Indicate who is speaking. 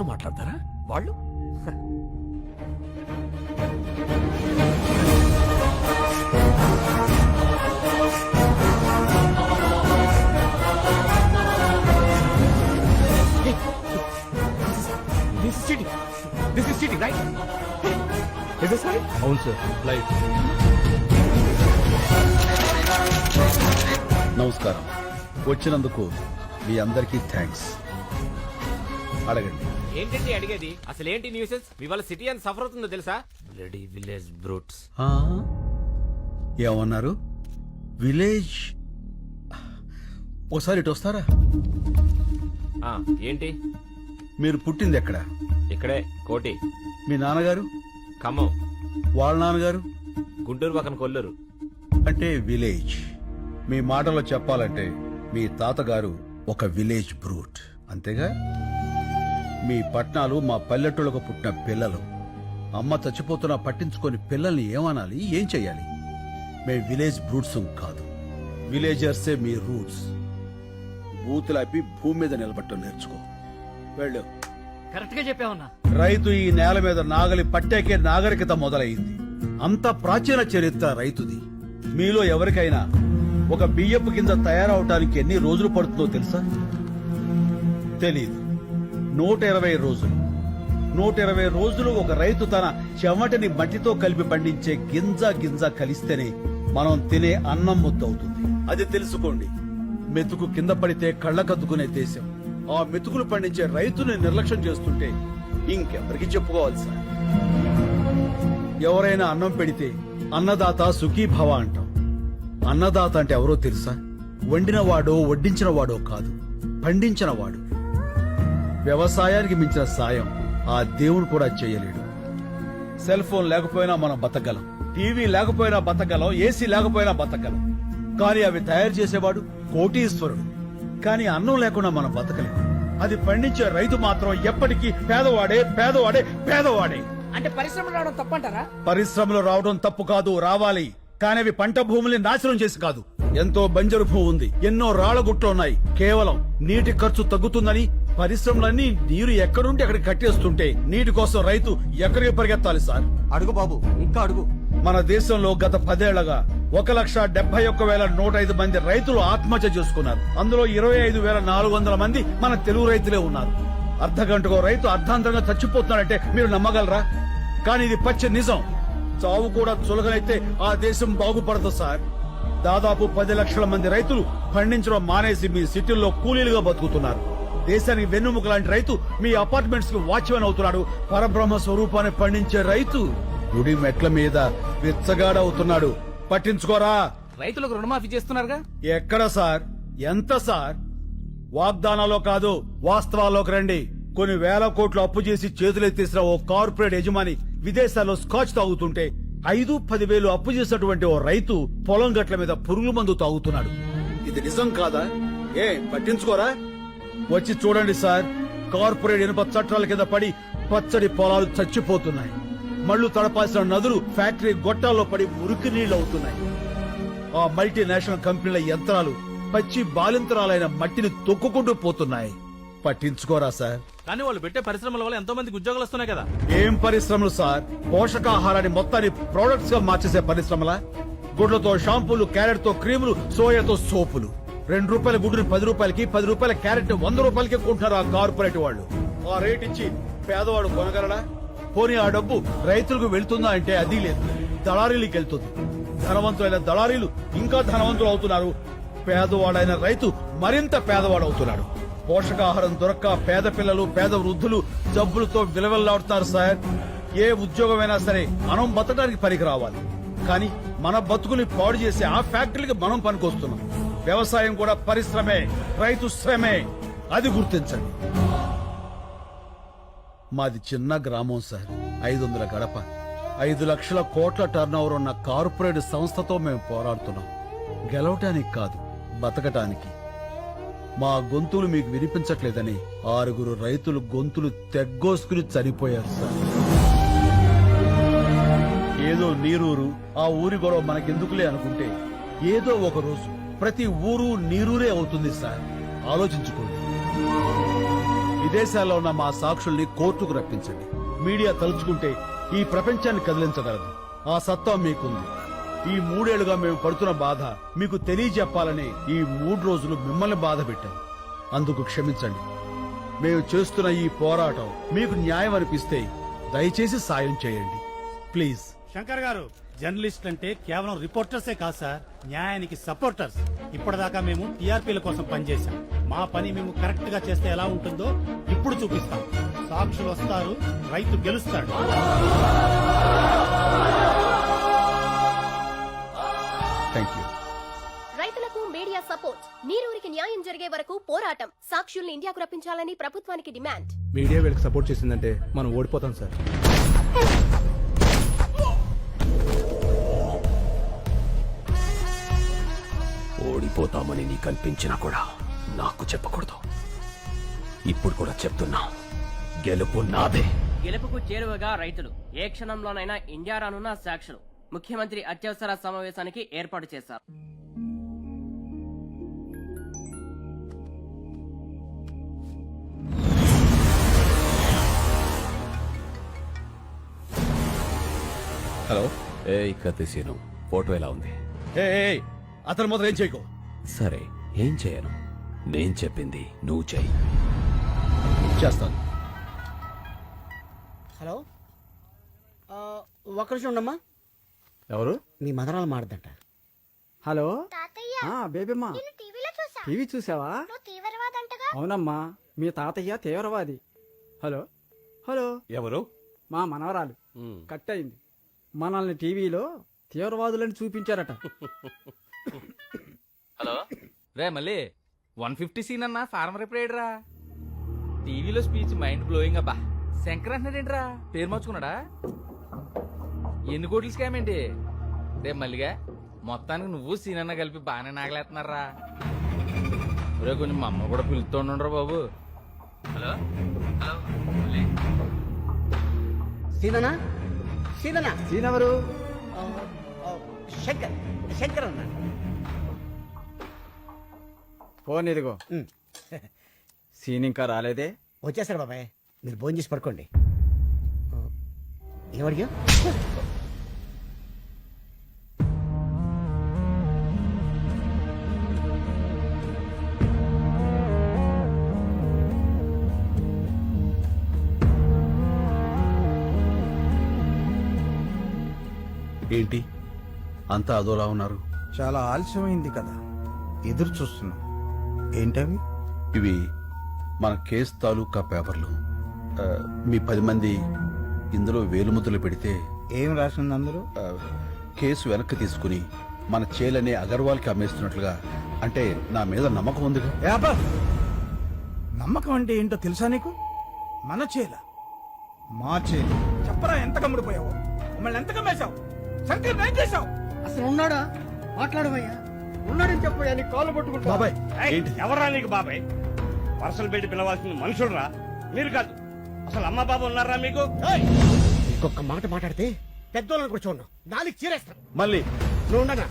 Speaker 1: వాళ్ళు మాట్లాడతారా? వాళ్ళు? This is cheating this is cheating right is this right
Speaker 2: అవును సార్ లైట్
Speaker 3: నమస్కారం. వచ్చినందుకు మీ అందరికీ థ్యాంక్స్. అడగండి.
Speaker 4: ఏంటండి అడిగేది? అసలు ఏంటి న్యూసెన్స్ మీ వాళ్ళ సిటీ అని సఫర్ అవుతుందో తెలుసా? బ్లడీ విలేజ్ బ్రూట్స్
Speaker 3: ఆ? ఏమన్నారు? విలేజ్ ఒకసారి ఇటు వస్తారా?
Speaker 4: ఏంటి?
Speaker 3: మీరు పుట్టింది ఎక్కడ?
Speaker 4: ఇక్కడే కోటి.
Speaker 3: మీ నాన్నగారు?
Speaker 4: ఖమ్మం.
Speaker 3: వాళ్ళ నాన్నగారు?
Speaker 4: గుంటూరు పక్కన కొల్లూరు.
Speaker 3: అంటే విలేజ్ మీ మాటలో చెప్పాలంటే మీ తాతగారు ఒక విలేజ్ బ్రూట్ అంతేగా? మీ పట్నాలు మా పల్లెటూళ్ళకు పుట్టిన పిల్లలు. అమ్మ చచ్చిపోతున్నా పట్టించుకొని పిల్లల్ని ఏమనాలి? ఏం చెయ్యాలి? మే విలేజ్ బ్రూట్స్ కాదు. విలేజర్సే మీ రూట్స్. బూతులాపి భూమి మీద నిలబట్టం నేర్చుకో. వెళ్ళు.
Speaker 5: కరెక్ట్గా చెప్పావన్నా.
Speaker 3: రైతు ఈ నేల మీద నాగలి పట్టాకే నాగరికత మొదలైంది. అంత ప్రాచీన చరిత్ర రైతుది. మీలో ఎవరికైనా ఒక బియ్యపు కింద తయారవటానికి ఎన్ని రోజులు పడుతుందో తెలుసా? తెలీదు. నూట ఇరవై రోజులు. నూట ఇరవై రోజులు ఒక రైతు తన చెమటని మట్టితో కలిపి పండించే గింజ గింజ కలిస్తేనే మనం తినే అన్నం ముద్దవుతుంది. అది తెలుసుకోండి. మెతుకు కింద పడితే కళ్ళకద్దుకునే దేశం. ఆ మెతుకులు పండించే రైతుని నిర్లక్ష్యం చేస్తుంటే ఇంకెవరికి చెప్పుకోవాలి సార్? ఎవరైనా అన్నం పెడితే అన్నదాత సుఖీభవ అంటాం. అన్నదాత అంటే ఎవరో తెలుసా? వండినవాడో వడ్డించిన వాడో కాదు పండించినవాడు. వ్యవసాయానికి మించిన సాయం ఆ దేవుడు కూడా చేయలేడు. సెల్ ఫోన్ లేకపోయినా మనం బతకగలం. టీవీ లేకపోయినా బతకగలం. ఏసీ లేకపోయినా బతకగలం. కానీ అవి తయారు చేసేవాడు కోటీశ్వరుడు. కానీ అన్నం లేకుండా మనం బతకలేం. అది పండించే రైతు మాత్రం ఎప్పటికీ పేదవాడే పేదవాడే పేదవాడే.
Speaker 5: అంటే పరిశ్రమలు రావడం తప్పంటారా?
Speaker 3: పరిశ్రమలు రావడం తప్పు కాదు రావాలి. కానీ అవి పంట భూముల్ని నాశనం చేసి కాదు. ఎంతో బంజరు భూమి ఉంది. ఎన్నో రాళ్ళగుట్లు ఉన్నాయి కేవలం నీటి ఖర్చు తగ్గుతుందని పరిశ్రమలన్నీ నీరు ఎక్కడుంటే అక్కడికి కట్టేస్తుంటే నీటి కోసం రైతు ఎక్కడికి పరిగెత్తాలి సార్?
Speaker 1: అడుగు బాబు ఇంకా అడుగు.
Speaker 3: మన దేశంలో గత పదేళ్ళగా ఒక లక్ష డెబ్బై ఒక్క వేల నూట ఐదు మంది రైతులు ఆత్మహత్య చేసుకున్నారు. అందులో ఇరవై ఐదు వేల నాలుగు వందల మంది మన తెలుగు రైతులే ఉన్నారు. అర్ధ గంటకో రైతు అర్ధాంతరంగా చచ్చిపోతున్నాడంటే మీరు నమ్మగలరా? కానీ ఇది పచ్చి నిజం. చావు కూడా చులకనైతే ఆ దేశం బాగుపడదు సార్. దాదాపు పది లక్షల మంది రైతులు పండించడం మానేసి మీ సిటీల్లో కూలీలుగా బతుకుతున్నారు. దేశానికి వెన్నుముక లాంటి రైతు మీ అపార్ట్మెంట్స్కి వాచ్మెన్ అవుతున్నాడు. పరబ్రహ్మ స్వరూపాన్ని పండించే రైతు గుడి మెట్ల మీద విచ్చగాడవుతున్నాడు. పట్టించుకోరా.
Speaker 5: రైతులకు రుణమాఫీ చేస్తున్నారుగా?
Speaker 3: ఎక్కడ సార్? ఎంత సార్? వాగ్దానాలో కాదు వాస్తవాల్లోకి రండి. కొన్ని వేల కోట్లు అప్పు చేసి చేతులెత్తేసిన ఓ కార్పొరేట్ యజమాని విదేశాల్లో స్కాచ్ తాగుతుంటే ఐదు పదివేలు అప్పు చేసినటువంటి ఓ రైతు పొలం గట్ల మీద పురుగుల మందు తాగుతున్నాడు. ఇది నిజం కాదా? ఏ పట్టించుకోరా? వచ్చి చూడండి సార్ కార్పొరేట్ ఇనుప చట్టాల కింద పడి పచ్చడి పొలాలు చచ్చిపోతున్నాయి. మళ్ళు తడపాల్సిన నదులు ఫ్యాక్టరీ గొట్టాల్లో పడి మురికి నీళ్ళు అవుతున్నాయి. ఆ మల్టీనేషనల్ కంపెనీల యంత్రాలు పచ్చి బాలింతరాలైన మట్టిని తొక్కుకుంటూ పోతున్నాయి. పట్టించుకోరా సార్.
Speaker 2: కానీ వాళ్ళు పెట్టే పరిశ్రమల వల్ల ఎంతో మందికి ఉద్యోగాలు వస్తున్నాయి కదా.
Speaker 3: ఏం పరిశ్రమలు సార్? పోషకాహారాన్ని మొత్తాన్ని ప్రొడక్ట్స్గా మార్చేసే పరిశ్రమల? గుడ్లతో షాంపూలు క్యారెట్తో క్రీములు సోయాతో సోపులు. రెండు రూపాయల గుడ్డుని పది రూపాయలకి పది రూపాయల క్యారెట్ వంద రూపాయలకి కొంటున్నారు ఆ కార్పొరేట్ వాళ్ళు. ఆ రేట్ ఇచ్చి పేదవాడు కొనగలడా? పోనీ ఆ డబ్బు రైతులకు వెళ్తుందా అంటే అది లేదు. దళారీలకు వెళ్తుంది. ధనవంతులైన దళారీలు ఇంకా ధనవంతులు అవుతున్నారు. పేదవాడైన రైతు మరింత పేదవాడు అవుతున్నాడు. పోషకాహారం దొరక్క పేద పిల్లలు పేద వృద్ధులు జబ్బులతో విలవెల్లాడుతున్నారు సార్. ఏ ఉద్యోగమైనా సరే మనం బతకడానికి పనికి రావాలి. కానీ మన బతుకుని పాడు చేసే ఆ ఫ్యాక్టరీకి మనం పనికొస్తున్నాం. వ్యవసాయం కూడా పరిశ్రమే రైతు శ్రమే. అది గుర్తించండి. మాది చిన్న గ్రామం సార్. ఐదు వందల గడప. ఐదు లక్షల కోట్ల టర్నోవర్ ఉన్న కార్పొరేట్ సంస్థతో మేము పోరాడుతున్నాం. గెలవటానికి కాదు బతకటానికి. మా గొంతులు మీకు వినిపించట్లేదని ఆరుగురు రైతులు గొంతులు తెగ్గోసుకుని చనిపోయారు సార్. ఏదో నీరూరు ఆ ఊరి గొడవ మనకెందుకులే అనుకుంటే ఏదో ఒక రోజు ప్రతి ఊరు నీరూరే అవుతుంది సార్. ఆలోచించుకోండి. విదేశాల్లో ఉన్న మా సాక్షుల్ని కోర్టుకు రప్పించండి. మీడియా తలుచుకుంటే ఈ ప్రపంచాన్ని కదిలించగలదు. ఆ సత్తా మీకుంది. ఈ మూడేళ్ళుగా మేము పడుతున్న బాధ మీకు తెలియజెప్పాలని ఈ మూడు రోజులు మిమ్మల్ని బాధ పెట్టాం. అందుకు క్షమించండి. మేము చేస్తున్న ఈ పోరాటం మీకు న్యాయం అనిపిస్తే దయచేసి సాయం చేయండి. ప్లీజ్.
Speaker 6: శంకర్ గారు జర్నలిస్ట్ అంటే కేవలం రిపోర్టర్సే కాదు సార్ న్యాయానికి సపోర్టర్స్. ఇప్పటిదాకా మేము టీఆర్పీల కోసం పనిచేశాం. మా పని మేము కరెక్ట్గా చేస్తే ఎలా ఉంటుందో ఇప్పుడు చూపిస్తాం. సాక్షులు వస్తారు రైతు గెలుస్తాడు.
Speaker 3: థ్యాంక్ యూ
Speaker 7: రైతులకు మీడియా సపోర్ట్. నీరూరికి న్యాయం జరిగే వరకు పోరాటం. సాక్షుల్ని ఇండియాకు రప్పించాలని ప్రభుత్వానికి డిమాండ్.
Speaker 1: మీడియా వీళ్ళకి సపోర్ట్ చేసిందంటే మనం ఓడిపోతాం సార్.
Speaker 8: ఓడిపోతామని నీకు అనిపించినా కూడా నాకు చెప్పకూడదు. ఇప్పుడు కూడా చెప్తున్నా గెలుపు నాదే.
Speaker 9: గెలుపుకు చేరువగా రైతులు ఏ క్షణంలోనైనా ఇండియా రానున్న సాక్షులు ముఖ్యమంత్రి అత్యవసర సమావేశానికి ఏర్పాటు చేశారు.
Speaker 3: హలో?
Speaker 8: ఏ కత్తిసీను ఫోటో ఎలా ఉంది?
Speaker 3: ఏ అతను మొదలు ఏం చేయకు?
Speaker 8: సరే ఏం చేయను? నేను చెప్పింది నువ్వు చెయ్యి.
Speaker 3: చేస్తాను.
Speaker 10: హలో? ఒక్క నిమిషం ఉండమ్మా.
Speaker 1: ఎవరు?
Speaker 10: మీ మదరాలు మాడదంట
Speaker 5: హలో?
Speaker 7: తాతయ్య
Speaker 5: ఆ బేబీమ్మా.
Speaker 7: టీవీలో చూసా?
Speaker 5: టీవీ చూసావా?
Speaker 7: నువ్వు తీవ్రవాదంటగా?
Speaker 5: అవునమ్మా మీ తాతయ్య తీవ్రవాది. హలో? హలో?
Speaker 1: ఎవరు?
Speaker 5: మా మనవరాలు. కట్ అయింది. మనల్ని టీవీలో తీవ్రవాదులని చూపించారట.
Speaker 2: హలో? రే మళ్ళీ వన్ ఫిఫ్టీ సీన్ అన్న ఫార్మర్ ఎప్పుడేడ్రా టీవీలో స్పీచ్ మైండ్ బ్లోయింగ్ అబ్బా. శంకర్ అంటున్నాడేంట్రా? పేరు మార్చుకున్నాడా? ఎన్ని కోట్లు స్కామ్ ఏంటి? రే మల్లిగా మొత్తానికి నువ్వు సీన్ అన్న కలిపి బాగానే నాగలేస్తున్నారా? రే కొంచెం మా అమ్మ కూడా పిలుస్తుండ్రా బాబు. హలో? హలో
Speaker 10: సీననా సీననా
Speaker 5: సీనెవరు
Speaker 10: శంకర్ శంకర్ అన్న.
Speaker 5: ఫోన్ ఇదిగో. సీన్ ఇంకా రాలేదే?
Speaker 10: వచ్చేసాడు బాబాయ్. మీరు భోజనం చేసి పడుకోండి. ఏమడిగా
Speaker 3: ఏంటి? అంతా అదోలా ఉన్నారు.
Speaker 11: చాలా ఆలస్యమైంది కదా. ఎదురు చూస్తున్నాం. ఏంటవి?
Speaker 3: ఇవి మన కేసు తాలూకా పేపర్లు. ఆ, మీ పది మంది ఇందులో వేలుముద్రలు పెడితే
Speaker 11: ఏం రాసింది అందులో?
Speaker 3: ఆ, కేసు వెనక్కి తీసుకుని మన చేలనే అగర్వాల్కి అమ్మేస్తున్నట్లుగా అంటే నా మీద నమ్మకం ఉందిగా?
Speaker 11: యాబా నమ్మకం అంటే ఏంటో తెలుసా నీకు? మన చేల. మా చేల. చెప్పరా ఎంత కమ్ముడిపోయావు? మమ్మల్ని ఎంత కమ్మేశావు? శంకర్ ఏం చేశావు?
Speaker 10: అసలు ఉన్నాడా మాట్లాడమయ్యా ఉన్నాడని చెప్పయ్యా నీ కాళ్ళు పట్టుకుంటా.
Speaker 3: బాబాయ్. ఏంటి?
Speaker 6: ఎవరా నీకు బాబాయ్? వరుసలు పెట్టి పిలవాల్సిన మనుషులరా. మీరు కాదు. అసలు అమ్మ బాబు ఉన్నారా మీకు?
Speaker 10: ఇంకొక మాట మాట్లాడితే పెద్దోళ్ళని కూడా చూడను నాలుగు చీరేస్తాను
Speaker 3: మళ్ళీ.
Speaker 10: నువ్వు ఉండగా